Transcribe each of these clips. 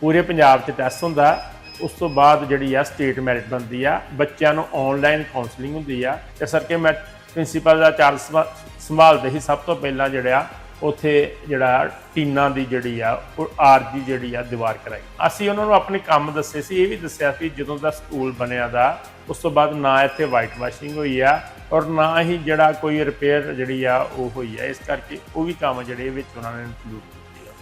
ਪੂਰੇ ਪੰਜਾਬ 'ਚ ਟੈਸਟ ਹੁੰਦਾ। ਉਸ ਤੋਂ ਬਾਅਦ ਜਿਹੜੀ ਆ ਸਟੇਟ ਮੈਰਿਟ ਬਣਦੀ ਆ। ਬੱਚਿਆਂ ਨੂੰ ਆਨਲਾਈਨ ਕਾਉਂਸਲਿੰਗ ਹੁੰਦੀ ਆ। ਇਸ ਕਰਕੇ ਮੈਂ ਪ੍ਰਿੰਸੀਪਲ ਦਾ ਚਾਰਜ ਸੰਭਾ- ਸੰਭਾਲਦੇ ਹੀ ਸਭ ਤੋਂ ਪਹਿਲਾਂ ਜਿਹੜਾ ਉੱਥੇ ਜਿਹੜਾ ਟੀਨਾਂ ਦੀ ਜਿਹੜੀ ਆ, ਉਹ ਆਰਜੀ ਜਿਹੜੀ ਆ ਦੀਵਾਰ ਕਰਾਈ। ਅਸੀਂ ਉਹਨਾਂ ਨੂੰ ਆਪਣੇ ਕੰਮ ਦੱਸੇ ਸੀ, ਇਹ ਵੀ ਦੱਸਿਆ ਸੀ ਜਦੋਂ ਦਾ ਸਕੂਲ ਬਣਿਆ ਦਾ, ਉਸ ਤੋਂ ਬਾਅਦ ਨਾ ਇੱਥੇ ਵਾਈਟ ਵਾਸ਼ਿੰਗ ਹੋਈ ਆ ਔਰ ਨਾ ਹੀ ਜਿਹੜਾ ਕੋਈ ਰਿਪੇਅਰ ਜਿਹੜੀ ਆ ਉਹ ਹੋਈ ਆ। ਇਸ ਕਰਕੇ ਉਹ ਵੀ ਕੰਮ ਜਿਹੜੇ ਵਿੱਚ ਉਹਨਾਂ ਨੇ ਇਨਕਲੂਡ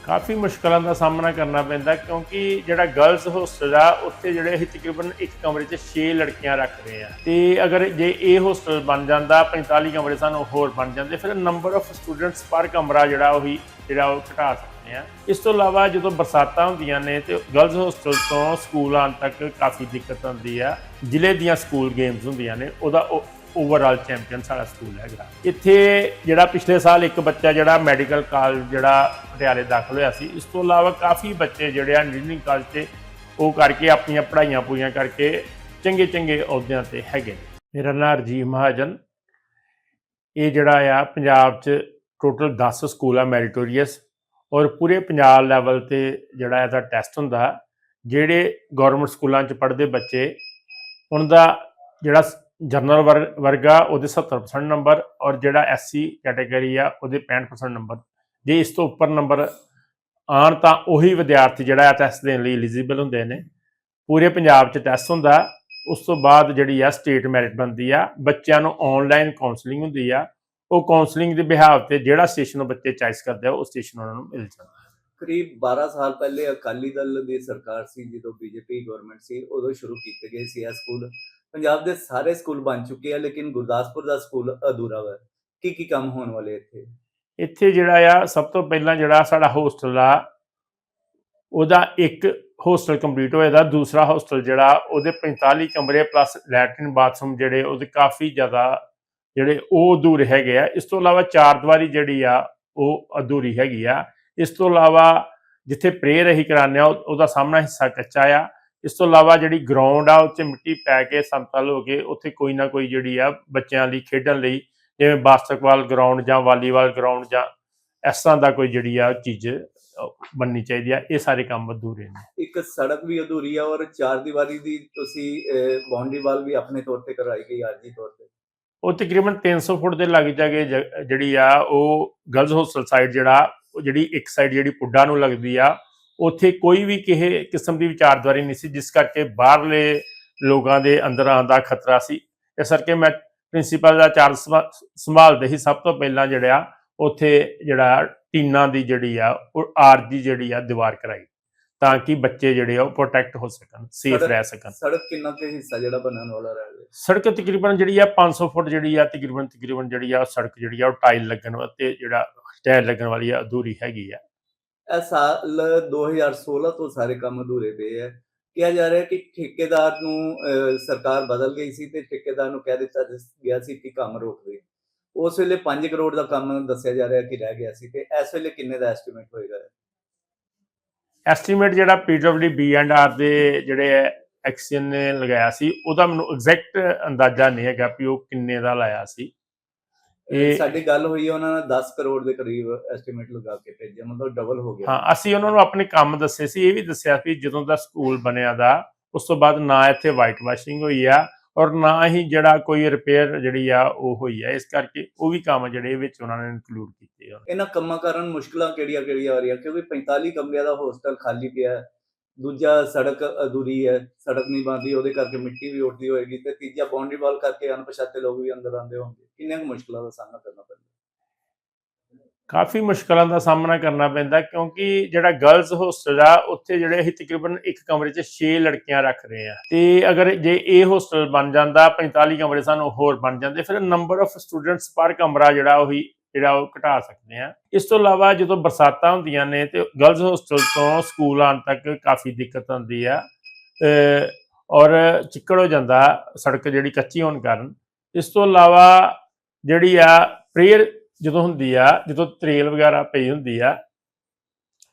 ਕਾਫੀ ਮੁਸ਼ਕਲਾਂ ਦਾ ਸਾਹਮਣਾ ਕਰਨਾ ਪੈਂਦਾ ਕਿਉਂਕਿ ਜਿਹੜਾ ਗਰਲਸ ਹੋਸਟਲ ਆ, ਉੱਥੇ ਜਿਹੜੇ ਅਸੀਂ ਤਕਰੀਬਨ ਇੱਕ ਕਮਰੇ 'ਚ 6 ਲੜਕੀਆਂ ਰੱਖ ਰਹੇ ਆ। ਤੇ ਅਗਰ ਜੇ ਇਹ ਹੋਸਟਲ ਬਣ ਜਾਂਦਾ 45 ਕਮਰੇ ਸਾਨੂੰ ਹੋਰ ਬਣ ਜਾਂਦੇ, ਫਿਰ ਨੰਬਰ ਆਫ ਸਟੂਡੈਂਟਸ ਪਰ ਕਮਰਾ ਜਿਹੜਾ ਉਹੀ, ਜਿਹੜਾ ਉਹ ਘਟਾ ਸਕਦੇ ਆ। ਇਸ ਤੋਂ ਇਲਾਵਾ ਜਦੋਂ ਬਰਸਾਤਾਂ ਹੁੰਦੀਆਂ ਨੇ, ਤੇ ਗਰਲਸ ਹੋਸਟਲ ਤੋਂ ਸਕੂਲ ਆਉਣ ਤੱਕ ਕਾਫੀ ਦਿੱਕਤ ਆਉਂਦੀ ਆ। ਜ਼ਿਲ੍ਹੇ ਦੀਆਂ ਸਕੂਲ ਗੇਮਸ ਹੁੰਦੀਆਂ ਨੇ, ਉਹਦਾ ਓਵਰਆਲ ਚੈਂਪੀਅਨ ਸਾਡਾ ਸਕੂਲ ਹੈਗਾ। ਇੱਥੇ ਜਿਹੜਾ ਪਿਛਲੇ ਸਾਲ ਇੱਕ ਬੱਚਾ ਜਿਹੜਾ ਮੈਡੀਕਲ ਕਾਲਜ ਜਿਹੜਾ ਪਟਿਆਲੇ ਦਾਖਲ ਹੋਇਆ ਸੀ, ਇਸ ਤੋਂ ਇਲਾਵਾ ਕਾਫੀ ਬੱਚੇ ਜਿਹੜੇ ਆ ਇੰਜੀਨੀਅਰਿੰਗ ਕਾਲਜ 'ਚ ਉਹ ਕਰਕੇ ਆਪਣੀਆਂ ਪੜ੍ਹਾਈਆਂ ਪੂਰੀਆਂ ਕਰਕੇ ਚੰਗੇ ਚੰਗੇ ਅਹੁਦਿਆਂ ਤੇ ਹੈਗੇ ਨੇ। ਮੇਰਾ ਨਾਮ ਰਜੀਵ ਮਹਾਜਨ। ਇਹ ਜਿਹੜਾ ਆ ਪੰਜਾਬ 'ਚ ਟੋਟਲ 10 ਸਕੂਲ ਆ ਮੈਰੀਟੋਰੀਅਸ ਔਰ ਪੂਰੇ ਪੰਜਾਬ ਲੈਵਲ ਤੇ ਜਿਹੜਾ ਇਹਦਾ ਟੈਸਟ ਹੁੰਦਾ, ਜਿਹੜੇ ਗਵਰਨਮੈਂਟ ਸਕੂਲਾਂ 'ਚ ਪੜ੍ਹਦੇ ਬੱਚੇ ਉਹਨਾਂ ਦਾ ਜਿਹੜਾ ਜਨਰਲ ਵਰਗਾ ਉਹਦੇ 70% ਨੰਬਰ ਔਰ ਜਿਹੜਾ ਐਸਸੀ ਕੈਟਾਗਰੀ ਆ ਉਹਦੇ 65% ਨੰਬਰ ਜੇ ਇਸ ਤੋਂ ਉੱਪਰ ਨੰਬਰ ਆਣ ਤਾਂ ਉਹੀ ਵਿਦਿਆਰਥੀ ਜਿਹੜਾ ਟੈਸਟ ਦੇਣ ਲਈ ਐਲੀਜੀਬਲ ਹੁੰਦੇ ਨੇ। ਪੂਰੇ ਪੰਜਾਬ 'ਚ ਟੈਸਟ ਹੁੰਦਾ, ਉਸ ਤੋਂ ਬਾਅਦ ਜਿਹੜੀ ਆ ਸਟੇਟ ਮੈਰਿਟ ਬਣਦੀ ਆ, ਬੱਚਿਆਂ ਨੂੰ ਆਨਲਾਈਨ ਕਾਉਂਸਲਿੰਗ ਹੁੰਦੀ ਆ, ਉਹ ਕਾਉਂਸਲਿੰਗ ਦੇ ਬਿਹਾਵ ਤੇ ਜਿਹੜਾ ਸਟੇਸ਼ਨ ਉਹ ਬੱਚੇ ਚੁਆਇਸ ਕਰਦੇ ਆ, ਉਹ ਸਟੇਸ਼ਨ ਉਹਨਾਂ ਨੂੰ ਮਿਲ ਜਾਂਦਾ। ਕਰੀਬ 12 ਸਾਲ ਪਹਿਲੇ ਅਕਾਲੀ ਦਲ ਦੀ ਸਰਕਾਰ ਸੀ, ਜਦੋਂ ਬੀਜੇਪੀ ਗਵਰਨਮੈਂਟ ਸੀ, ਉਦੋਂ ਸ਼ੁਰੂ ਕੀਤੇ ਗਏ ਸੀ ਇਹ ਸਕੂਲ ਪੰਜਾਬ ਦੇ ਸਾਰੇ ਸਕੂਲ ਬਣ ਚੁੱਕੇ ਆ, ਲੇਕਿਨ ਗੁਰਦਾਸਪੁਰ ਦਾ ਸਕੂਲ ਅਧੂਰਾ ਵਾ। ਕੀ ਕੀ ਕੰਮ ਹੋਣ ਵਾਲੇ ਇੱਥੇ? ਇੱਥੇ ਜਿਹੜਾ ਆ, ਸਭ ਤੋਂ ਪਹਿਲਾਂ ਜਿਹੜਾ ਸਾਡਾ ਹੋਸਟਲ ਆ, ਉਹਦਾ ਇੱਕ ਹੋਸਟਲ ਕੰਪਲੀਟ ਹੋਇਆ ਦਾ ਦੂਸਰਾ ਹੋਸਟਲ ਜਿਹੜਾ, ਉਹਦੇ 45 ਕਮਰੇ ਪਲੱਸ ਲੈਟਰਨ ਬਾਥਰੂਮ ਜਿਹੜੇ, ਉਹਦੇ ਕਾਫੀ ਜ਼ਿਆਦਾ ਜਿਹੜੇ ਉਹ ਅਧੂਰੇ ਹੈਗੇ ਆ। ਇਸ ਤੋਂ ਇਲਾਵਾ ਚਾਰ ਦੀਵਾਰੀ ਜਿਹੜੀ ਆ, ਉਹ ਅਧੂਰੀ ਹੈਗੀ ਆ। ਇਸ ਤੋਂ ਇਲਾਵਾ ਜਿੱਥੇ ਪ੍ਰੇਅਰ ਅਸੀਂ ਕਰਾਉਂਦੇ ਆ ਉਹਦਾ ਸਾਹਮਣਾ ਹਿੱਸਾ ਕੱਚਾ ਆ। ਇਸ ਤੋਂ ਇਲਾਵਾ ਜਿਹੜੀ ਗਰਾਊਂਡ ਆ ਉੱਥੇ ਮਿੱਟੀ ਪੈ ਕੇ ਸਮਤਲ ਹੋ ਕੇ ਉੱਥੇ ਕੋਈ ਨਾ ਕੋਈ ਜਿਹੜੀ ਆ ਬੱਚਿਆਂ ਲਈ ਖੇਡਣ ਲਈ ਜਿਵੇਂ ਬਾਸਕਟਬਾਲ ਗਰਾਊਂਡ ਜਾਂ ਵਾਲੀਬਾਲ ਗਰਾਊਂਡ ਜਾਂ ਇਸ ਤਰ੍ਹਾਂ ਦਾ ਕੋਈ ਜਿਹੜੀ ਆ ਚੀਜ਼ ਬਣਨੀ ਚਾਹੀਦੀ ਆ ਇਹ ਸਾਰੇ ਕੰਮ ਅਧੂਰੇ ਨੇ। ਇੱਕ ਸੜਕ ਵੀ ਅਧੂਰੀ ਆ ਔਰ ਚਾਰ ਦੀਵਾਰੀ ਦੀ ਤੁਸੀਂ ਬਾਉਂਡਰੀ ਵਾਲ ਵੀ ਆਪਣੇ ਤੌਰ ਤੇ ਕਰਵਾਈ ਗਈ ਆਰਜੀ ਤੌਰ ਤੇ। ਉਹ ਤਕਰੀਬਨ 300 ਫੁੱਟ ਦੇ ਲੱਗ ਜਾਗੇ ਜਿਹੜੀ ਆ ਉਹ ਗਰਲਸ ਹੋਸਟਲ ਸਾਈਡ ਜਿਹੜਾ ਉਹ ਜਿਹੜੀ ਇੱਕ ਸਾਈਡ ਜਿਹੜੀ ਪੁੱਡਾ ਨੂੰ ਲੱਗਦੀ ਆ ਉੱਥੇ ਕੋਈ ਵੀ ਕਿਸੇ ਕਿਸਮ ਦੀ ਵਿਚਾਰਦਵਾਰੀ ਨਹੀਂ ਸੀ ਜਿਸ ਕਰਕੇ ਬਾਹਰਲੇ ਲੋਕਾਂ ਦੇ ਅੰਦਰ ਆਉਣ ਦਾ ਖਤਰਾ ਸੀ। ਇਸ ਕਰਕੇ ਮੈਂ ਪ੍ਰਿੰਸੀਪਲ ਦਾ ਚਾਰਜ ਸੰਭਾ- ਸੰਭਾਲਦੇ ਹੀ ਸਭ ਤੋਂ ਪਹਿਲਾਂ ਜਿਹੜਾ ਉੱਥੇ ਜਿਹੜਾ ਟੀਨਾਂ ਦੀ ਜਿਹੜੀ ਆ ਉਹ ਆਰਜੀ ਜਿਹੜੀ ਆ ਦੀਵਾਰ ਕਰਾਈ ਤਾਂ ਕਿ ਬੱਚੇ ਜਿਹੜੇ ਆ ਉਹ ਪ੍ਰੋਟੈਕਟ ਹੋ ਸਕਣ ਸੇਫ ਰਹਿ ਸਕਣ। ਸੜਕ ਕਿੰਨਾ ਕੁ ਹਿੱਸਾ ਜਿਹੜਾ ਬਣਨ ਵਾਲਾ ਰਹਿ ਗਿਆ? ਸੜਕ ਤਕਰੀਬਨ ਜਿਹੜੀ ਆ 500 ਫੁੱਟ ਜਿਹੜੀ ਆ ਤਕਰੀਬਨ ਤਕਰੀਬਨ ਜਿਹੜੀ ਆ ਸੜਕ ਜਿਹੜੀ ਆ ਉਹ ਟਾਈਲ ਲੱਗਣ ਵਾਸਤੇ ਜਿਹੜਾ ਟਾਇਲ ਲੱਗਣ ਵਾਲੀ ਆ ਅਧੂਰੀ ਹੈਗੀ ਆ। ਇਹ ਸਾਲ 2016 ਤੋਂ ਸਾਰੇ ਕੰਮ ਅਧੂਰੇ ਪਏ ਹੈ ਕਿਹਾ ਜਾ ਰਿਹਾ ਕਿ ਠੇਕੇਦਾਰ ਨੂੰ ਸਰਕਾਰ ਬਦਲ ਗਈ ਸੀ ਤੇ ਠੇਕੇਦਾਰ ਨੂੰ ਕਹਿ ਦਿੱਤਾ ਗਿਆ ਸੀ ਕਿ ਕੰਮ ਰੋਕ ਦੇ। ਉਸ ਵੇਲੇ 5 ਕਰੋੜ ਦਾ ਕੰਮ ਦੱਸਿਆ ਜਾ ਰਿਹਾ ਕਿ ਰਹਿ ਗਿਆ ਸੀ ਤੇ ਇਸ ਵੇਲੇ ਕਿੰਨੇ ਦਾ ਐਸਟੀਮੇਟ ਹੋਏਗਾ? ਐਸਟੀਮੇਟ ਜਿਹੜਾ ਪੀਡਬਲਯੂ ਬੀ ਐਂਡ ਆਰ ਦੇ ਜਿਹੜੇ ਐਕਸ਼ਨ ਨੇ ਲਗਾਇਆ ਸੀ, ਉਹਦਾ ਮੈਨੂੰ ਐਗਜ਼ੈਕਟ ਅੰਦਾਜ਼ਾ ਨਹੀਂ ਹੈਗਾ ਵੀ ਉਹ ਕਿੰਨੇ ਦਾ ਲਾਇਆ ਸੀ। ਇਹ ਸਾਡੀ ਗੱਲ ਹੋਈ ਉਹਨਾਂ ਨੇ 10 ਕਰੋੜ ਦੇ ਕਰੀਬ ਐਸਟੀਮੇਟ ਲਗਾ ਕੇ ਭੇਜਿਆ ਮਤਲਬ ਡਬਲ ਹੋ ਗਿਆ। ਹਾਂ ਅਸੀਂ ਉਹਨਾਂ ਨੂੰ ਆਪਣੇ ਕੰਮ ਦੱਸੇ ਸੀ ਇਹ ਵੀ ਦੱਸਿਆ ਸੀ ਜਦੋਂ ਦਾ ਸਕੂਲ ਬਣਿਆ ਦਾ ਉਸ ਤੋਂ ਬਾਅਦ ਨਾ ਇੱਥੇ ਵਾਈਟ ਵਾਸ਼ਿੰਗ ਹੋਈ ਆ ਔਰ ਨਾ ਹੀ ਜਿਹੜਾ ਕੋਈ ਰਿਪੇਅਰ ਜਿਹੜੀ ਆ ਉਹ ਹੋਈ ਆ ਇਸ ਕਰਕੇ ਉਹ ਵੀ ਕੰਮ ਜਿਹੜੇ ਵਿੱਚ ਉਹਨਾਂ ਨੇ ਇਨਕਲੂਡ ਕੀਤੇ ਆ। ਇਹਨਾਂ ਕੰਮਾਂ ਕਾਰਨ ਮੁਸ਼ਕਲਾਂ ਕਿਹੜੀਆਂ ਕਿਹੜੀਆਂ ਆ ਰਹੀਆਂ? ਕਿਉਂਕਿ 45 ਕਮਰਿਆਂ ਦਾ ਹੋਸਟਲ ਖਾਲੀ ਪਿਆ। ਹੈ ਦੂਜਾ ਸੜਕ ਅਧੂਰੀ ਹੈ, ਸੜਕ ਨਹੀਂ ਬਣਦੀ, ਉਹਦੇ ਕਰਕੇ ਮਿੱਟੀ ਵੀ ਉੱਡਦੀ ਹੋਏਗੀ ਤੇ ਤੀਜਾ ਬਾਉਂਡਰੀ ਵਾਲ ਕਰਕੇ ਅਣਪਛਾਤੇ ਲੋਕ ਵੀ ਅੰਦਰ ਆਉਂਦੇ ਹੋਣਗੇ। ਕਿੰਨੀਆਂ ਕੁ ਮੁਸ਼ਕਲਾਂ ਦਾ ਸਾਹਮਣਾ ਕਰਨਾ ਪੈਂਦਾ? ਕਾਫੀ ਮੁਸ਼ਕਲਾਂ ਦਾ ਸਾਹਮਣਾ ਕਰਨਾ ਪੈਂਦਾ ਕਿਉਂਕਿ ਜਿਹੜਾ ਗਰਲਸ ਹੋਸਟਲ ਆ, ਉੱਥੇ ਜਿਹੜੇ ਅਸੀਂ ਤਕਰੀਬਨ ਇੱਕ ਕਮਰੇ 'ਚ 6 ਲੜਕੀਆਂ ਰੱਖ ਰਹੇ ਆ ਤੇ ਅਗਰ ਜੇ ਇਹ ਹੋਸਟਲ ਬਣ ਜਾਂਦਾ 45 ਕਮਰੇ ਸਾਨੂੰ ਹੋਰ ਬਣ ਜਾਂਦੇ, ਫਿਰ ਨੰਬਰ ਆਫ ਸਟੂਡੈਂਟਸ ਪਰ ਕਮਰਾ ਜਿਹੜਾ ਉਹੀ ਜਿਹੜਾ ਉਹ ਘਟਾ ਸਕਦੇ ਆ ਇਸ ਤੋਂ ਇਲਾਵਾ ਜਦੋਂ ਬਰਸਾਤਾਂ ਹੁੰਦੀਆਂ ਨੇ ਤੇ ਗਰਲਜ਼ ਹੋਸਟਲ ਤੋਂ ਸਕੂਲ ਆਉਣ ਤੱਕ ਕਾਫੀ ਦਿੱਕਤ ਆਉਂਦੀ ਆ। ਔਰ ਚਿੱਕੜ ਹੋ ਜਾਂਦਾ ਸੜਕ ਜਿਹੜੀ ਕੱਚੀ ਹੋਣ ਕਾਰਨ। ਇਸ ਤੋਂ ਇਲਾਵਾ ਜਿਹੜੀ ਆ ਪ੍ਰੇਅਰ ਜਦੋਂ ਹੁੰਦੀ ਆ, ਜਦੋਂ ਤਰੇਲ ਵਗੈਰਾ ਪਈ ਹੁੰਦੀ ਆ,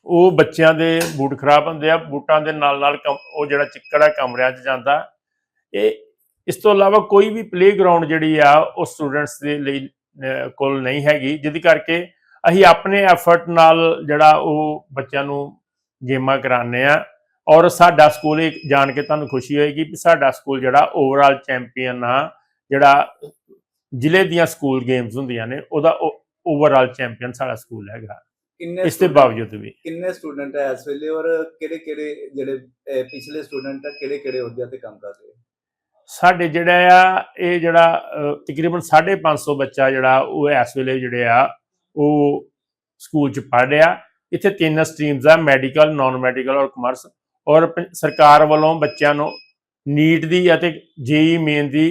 ਉਹ ਬੱਚਿਆਂ ਦੇ ਬੂਟ ਖਰਾਬ ਹੁੰਦੇ ਆ, ਬੂਟਾਂ ਦੇ ਨਾਲ ਨਾਲ ਕਮ- ਉਹ ਜਿਹੜਾ ਚਿੱਕੜ ਆ ਕਮਰਿਆਂ 'ਚ ਜਾਂਦਾ। ਇਹ ਇਸ ਤੋਂ ਇਲਾਵਾ ਕੋਈ ਵੀ ਪਲੇਗਰਾਉਂਡ ਜਿਹੜੀ ਆ, ਉਹ ਸਟੂਡੈਂਟਸ ਦੇ ਲਈ ਕੋਲ ਨਹੀਂ ਹੈਗੀ ਜਿਹਦੀ ਕਰਕੇ ਅਸੀਂ ਆਪਣੇ ਐਫਰਟ ਨਾਲ ਜਿਹੜਾ ਉਹ ਬੱਚਿਆਂ ਨੂੰ ਗੇਮਾਂ ਕਰਾਉਂਦੇ ਆ ਔਰ ਸਾਡਾ ਸਕੂਲ ਇਹ ਜਾਣ ਕੇ ਤੁਹਾਨੂੰ ਖੁਸ਼ੀ ਹੋਏਗੀ ਕਿ ਸਾਡਾ ਸਕੂਲ ਜਿਹੜਾ ਓਵਰਆਲ ਚੈਂਪੀਅਨ ਆ ਜਿਹੜਾ ਜ਼ਿਲ੍ਹੇ ਦੀਆਂ ਸਕੂਲ ਗੇਮਸ ਹੁੰਦੀਆਂ ਨੇ ਉਹਦਾ ਓਵਰਆਲ ਚੈਂਪੀਅਨ ਸਾਡਾ ਸਕੂਲ ਹੈਗਾ ਕਿੰਨੇ ਇਸ ਦੇ ਬਾਵਜੂਦ ਵੀ ਕਿੰਨੇ ਸਟੂਡੈਂਟ ਹੈ ਇਸ ਵੇਲੇ ਔਰ ਕਿਹੜੇ ਕਿਹੜੇ ਜਿਹੜੇ ਪਿਛਲੇ ਸਟੂਡੈਂਟ ਹੈ ਕਿਹੜੇ ਕਿਹੜੇ ਅਹੁਦਿਆਂ ਤੇ ਕੰਮ ਕਰ ਰਹੇ? ਸਾਡੇ ਜਿਹੜਾ ਆ ਇਹ ਜਿਹੜਾ ਅਹ, ਤਕਰੀਬਨ 550 ਬੱਚਾ ਜਿਹੜਾ ਉਹ ਇਸ ਵੇਲੇ ਜਿਹੜੇ ਆ ਉਹ ਸਕੂਲ ਚ ਪੜ੍ਹ ਰਿਹਾ। ਇੱਥੇ ਤਿੰਨ ਸਟਰੀਮਸ ਆ ਮੈਡੀਕਲ ਨਾਨ ਮੈਡੀਕਲ ਔਰ ਕਮਰਸ ਔਰ ਪ- ਸਰਕਾਰ ਵੱਲੋਂ ਬੱਚਿਆਂ ਨੂੰ ਨੀਟ ਦੀ ਅਤੇ ਜੇਈ ਮੇਨ ਦੀ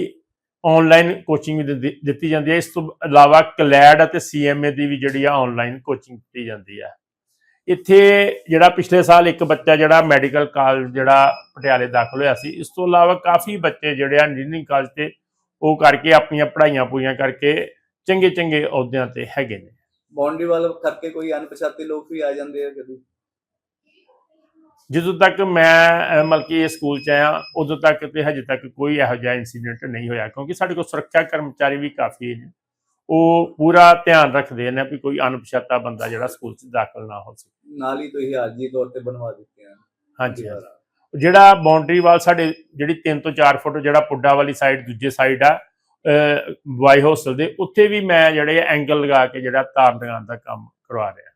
ਆਨਲਾਈਨ ਕੋਚਿੰਗ ਵੀ ਦਿੱਤੀ ਜਾਂਦੀ ਹੈ। ਇਸ ਤੋਂ ਇਲਾਵਾ ਕਲੈਡ ਅਤੇ ਸੀਐਮਏ ਦੀ ਵੀ ਜਿਹੜੀ ਆ ਆਨਲਾਈਨ ਕੋਚਿੰਗ ਦਿੱਤੀ ਜਾਂਦੀ ਹੈ ਇੱਥੇ ਜਿਹੜਾ ਪਿਛਲੇ ਸਾਲ ਇੱਕ ਬੱਚਾ ਜਿਹੜਾ ਮੈਡੀਕਲ ਕਾਲਜ ਜਿਹੜਾ ਪਟਿਆਲੇ ਦਾਖਲ ਹੋਇਆ ਸੀ ਇਸ ਤੋਂ ਇਲਾਵਾ ਕਾਫੀ ਬੱਚੇ ਜਿਹੜੇ ਆ ਇੰਜੀਨੀਅਰਿੰਗ ਕਾਲਜ ਤੇ ਉਹ ਕਰਕੇ ਆਪਣੀਆਂ ਪੜ੍ਹਾਈਆਂ ਪੂਰੀਆਂ ਕਰਕੇ ਚੰਗੇ ਚੰਗੇ ਅਹੁਦਿਆਂ ਤੇ ਹੈਗੇ ਨੇ। ਬਾਉਂਡਰੀ ਵਾਲ ਕਰਕੇ ਕੋਈ ਅਣਪਛਾਤੇ ਲੋਕ ਵੀ ਆ ਜਾਂਦੇ ਆ ਕਦੀ? ਜਦੋਂ ਤੱਕ ਮੈਂ ਅਹ, ਮਤਲਬ ਕਿ ਇਹ ਸਕੂਲ ਚ ਆਇਆ ਉਦੋਂ ਤੱਕ ਤੇ ਹਜੇ ਤੱਕ ਕੋਈ ਇਹੋ ਜਿਹਾ ਇਨਸੀਡੈਂਟ ਨਹੀਂ ਹੋਇਆ ਕਿਉਂਕਿ ਸਾਡੇ ਕੋਲ ਸੁਰੱਖਿਆ ਕਰਮਚਾਰੀ ਵੀ ਕਾਫੀ ਨੇ। ਉਹ ਪੂਰਾ ਧਿਆਨ ਰੱਖਦੇ ਨੇ ਵੀ ਕੋਈ ਅਣਪਛਾਤਾ ਬੰਦਾ ਜਿਹੜਾ ਸਕੂਲ ਚ ਦਾਖਲ ਨਾ ਹੋ ਸਕੇ। ਨਾਲ ਹੀ ਤੁਸੀਂ ਆਰਜੀ ਤੌਰ ਤੇ ਬਣਵਾ ਦਿੱਤੇ ਹਨ ਹਾਂਜੀ। ਜਿਹੜਾ ਬਾਉਂਡਰੀ ਵਾਲ ਸਾਡੇ ਜਿਹੜੀ 3 ਤੋਂ 4 ਫੁੱਟ ਜਿਹੜਾ ਪੁੱਡਾ ਵਾਲੀ ਸਾਈਡ ਦੂਜੇ ਸਾਈਡ ਆ ਬਾਈ ਹੋਸਟਲ ਦੇ ਉੱਥੇ ਵੀ ਮੈਂ ਜਿਹੜੇ ਐਂਗਲ ਲਗਾ ਕੇ ਜਿਹੜਾ ਤਾਰ ਲਗਾਉਣ ਦਾ ਕੰਮ ਕਰਵਾ ਰਿਹਾ।